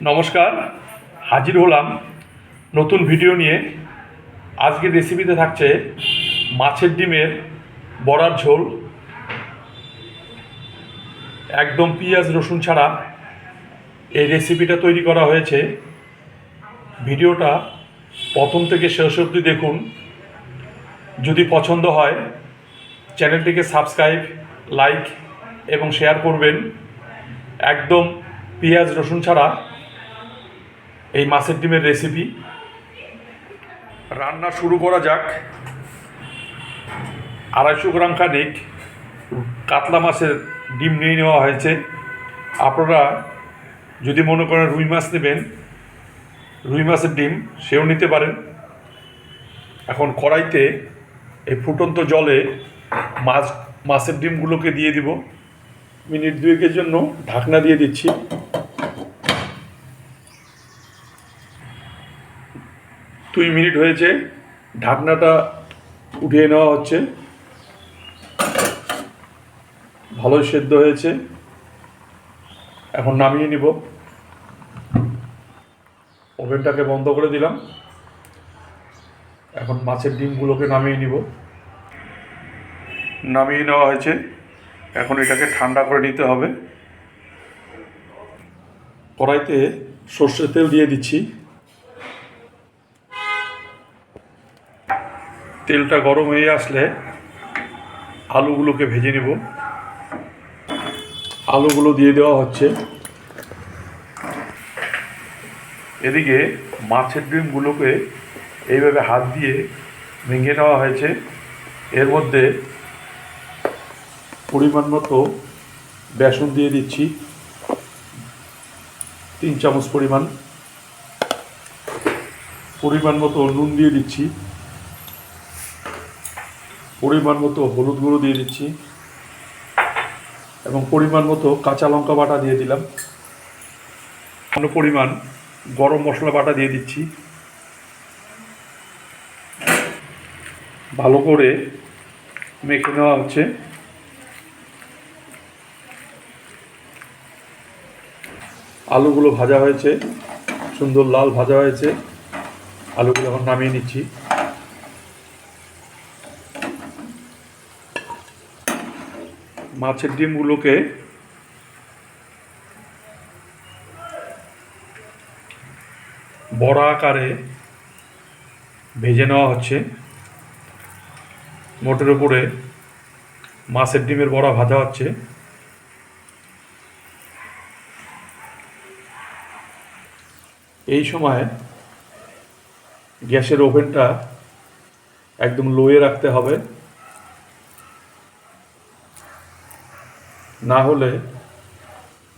নমস্কার, হাজির হলাম নতুন ভিডিও নিয়ে। আজকের রেসিপিতে থাকছে মাছের ডিমের বড়ার ঝোল। একদম পেঁয়াজ, রসুন ছাড়া এই রেসিপিটা তৈরি করা হয়েছে। ভিডিওটা প্রথম থেকে শেষ অবধি দেখুন। যদি পছন্দ হয়, চ্যানেলটিকে সাবস্ক্রাইব লাইক এবং শেয়ার করবেন। একদম পেঁয়াজ, রসুন ছাড়া এই মাছের ডিমের রেসিপি রান্না শুরু করা যাক। আড়াইশো গ্রাম খানিক কাতলা মাছের ডিম নিয়ে নেওয়া হয়েছে। আপনারা যদি মনে করেন রুই মাছ নেবেন, রুই মাছের ডিম সেও নিতে পারেন। এখন কড়াইতে এই ফুটন্ত জলে মাছ, মাছের ডিমগুলোকে দিয়ে দিব। মিনিট দুয়েকের জন্য ঢাকনা দিয়ে দিচ্ছি। দুই মিনিট হয়েছে। ঢাকনাটা উঠিয়ে নেওয়া হচ্ছে। ভালোই সেদ্ধ হয়েছে। এখন নামিয়ে নিব। ওভেনটাকে বন্ধ করে দিলাম। এখন মাছের ডিমগুলোকে নামিয়ে নিব। নামিয়ে নেওয়া হয়েছে। এখন এটাকে ঠান্ডা করে নিতে হবে। কড়াইতে সর্ষের তেল দিয়ে দিচ্ছি। তেলটা গরম হয়ে আসলে আলুগুলোকে ভেজে নেব। আলুগুলো দিয়ে দেওয়া হচ্ছে। এদিকে মাছের ডিমগুলোকে এইভাবে হাত দিয়ে ভেঙে নেওয়া হয়েছে। এর মধ্যে পরিমাণ মতো বেসন দিয়ে দিচ্ছি। তিন চামচ পরিমাণ। পরিমাণ মতো নুন দিয়ে দিচ্ছি। পরিমাণ মতো হলুদ গুঁড়ো দিয়ে দিচ্ছি এবং পরিমাণ মতো কাঁচা লঙ্কা বাটা দিয়ে দিলাম। অন্য পরিমাণ গরম মশলা বাটা দিয়ে দিচ্ছি। ভালো করে মেখে নেওয়া হচ্ছে। আলুগুলো ভাজা হয়েছে, সুন্দর লাল ভাজা হয়েছে। আলুগুলো এখন নামিয়ে নিচ্ছি। মাছের ডিমগুলোকে বড় আকারে ভেজে নেওয়া হচ্ছে। মোটের উপরে মাছের ডিমের বড়া ভাজা হচ্ছে। এই সময় গ্যাসের ওভেনটা একদম লোয়ে রাখতে হবে। না হলে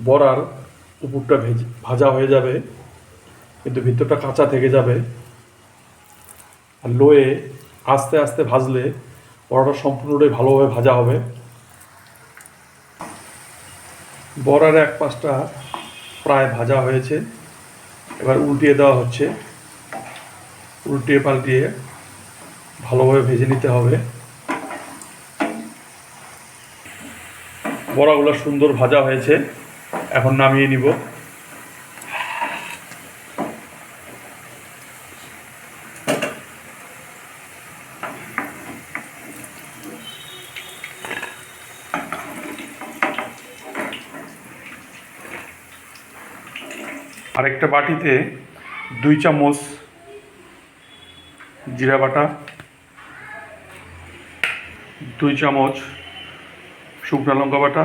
বড়ার উপরটা ভেজে, ভাজা হয়ে যাবে, কিন্তু ভিতরটা কাঁচা থেকে যাবে। আর লোয়ে আস্তে আস্তে ভাজলে বড়াটা সম্পূর্ণটাই ভালোভাবে ভাজা হবে। বড়ার এক পাশটা প্রায় ভাজা হয়েছে, এবার উল্টিয়ে দেওয়া হচ্ছে। উল্টিয়ে পাল্টিয়ে ভালোভাবে ভেজে নিতে হবে। বড়াগুলো সুন্দর ভাজা হয়েছে। এখন নামিয়ে নিব। আরেকটা বাটিতে দুই চামচ জিরা বাটা, দুই চামচ শুকনো লঙ্কা বাটা,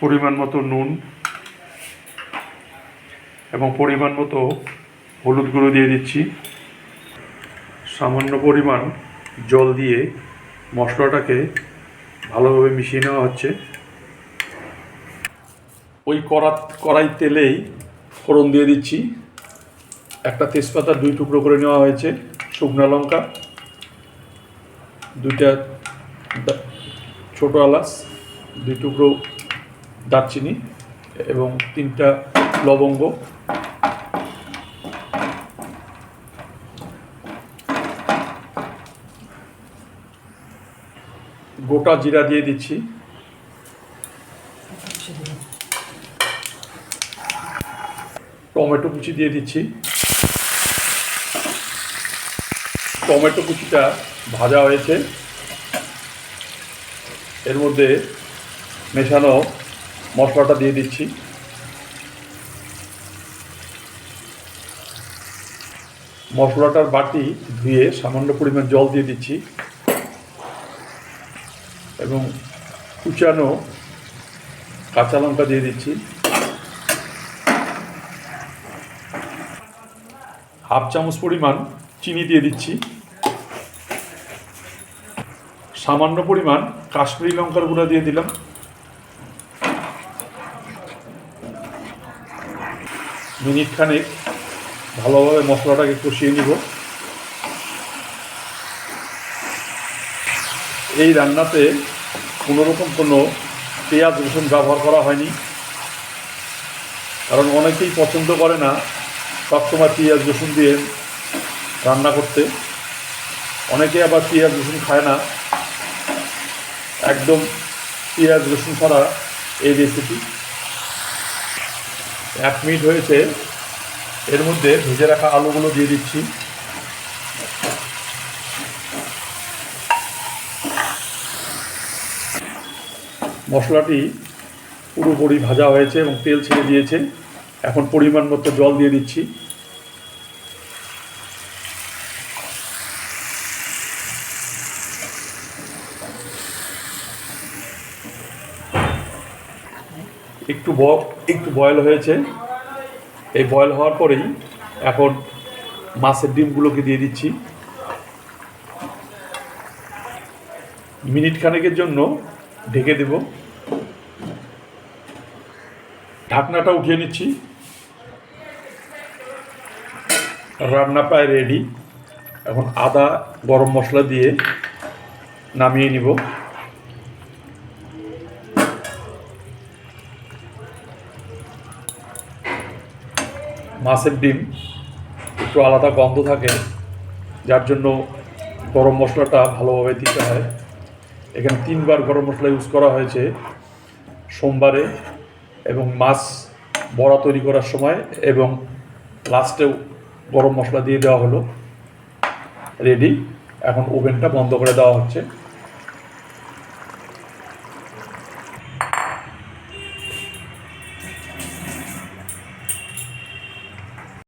পরিমাণ মতো নুন, এবং পরিমাণ মতো হলুদ গুঁড়ো দিয়ে দিচ্ছি। সামান্য পরিমাণ জল দিয়ে মশলাটাকে ভালোভাবে মিশিয়ে নেওয়া হচ্ছে। ওই কড়া, কড়াই তেলেই ফোড়ন দিয়ে দিচ্ছি। একটা তেজপাতা দুই টুকরো করে নেওয়া হয়েছে, শুকনো লঙ্কা। দুইটা ছোটো এলাচ দুই টুকরো দারচিনি এবং তিনটা লবঙ্গ। গোটা জিরা দিয়ে দিচ্ছি। টমেটো কুচি দিয়ে দিচ্ছি। টমেটো কুচিটা ভাজা হয়েছে। এর মধ্যে মেশানো মশলাটা দিয়ে দিচ্ছি। মশলাটার বাটি ধুয়ে সামান্য পরিমাণ জল দিয়ে দিচ্ছি এবং কুচানো কাঁচা লঙ্কা দিয়ে দিচ্ছি। হাফ চামচ পরিমাণ চিনি দিয়ে দিচ্ছি। সামান্য পরিমাণ কাশ্মীরি লঙ্কার গুঁড়া দিয়ে দিলাম। মিনিট খানেক ভালোভাবে মশলাটাকে কষিয়ে নিব। এই রান্নাতে কোনো রকম কোনো পেঁয়াজ, রসুন ব্যবহার করা হয়নি। কারণ অনেকেই পছন্দ করে না সবসময় পেঁয়াজ, রসুন দিয়ে রান্না করতে। অনেকে আবার পেঁয়াজ, রসুন খায় না। একদম পেঁয়াজ, রসুন ছাড়া এই রেসিপি এক মিনিট হয়েছে। এর মধ্যে ভেজে রাখা আলুগুলো দিয়ে দিচ্ছি। মশলাটি পুরোপুরি ভাজা হয়েছে এবং তেল ছেড়ে দিয়েছে এখন পরিমাণ মতো জল দিয়ে দিচ্ছি। একটু একটু বয়েল হয়েছে। এই বয়েল হওয়ার পরেই এখন মাছের ডিমগুলোকে দিয়ে দিচ্ছি। মিনিট খানেকের জন্য ঢেকে দেব। ঢাকনাটা উঠিয়ে নিচ্ছি। রান্না প্রায় রেডি এখন আদা, গরম মশলা দিয়ে নামিয়ে নিব। মাছের ডিম, একটু আলাদা গন্ধ থাকে, যার জন্য গরম মশলাটা ভালোভাবে দিতে হয়। এখানে তিনবার গরম মশলা ইউজ করা হয়েছে সোমবারে এবং মাছ বড়া তৈরি করার সময় এবং লাস্টেও গরম মশলা দিয়ে দেওয়া হলো। রেডি এখন ওভেনটা বন্ধ করে দেওয়া হচ্ছে।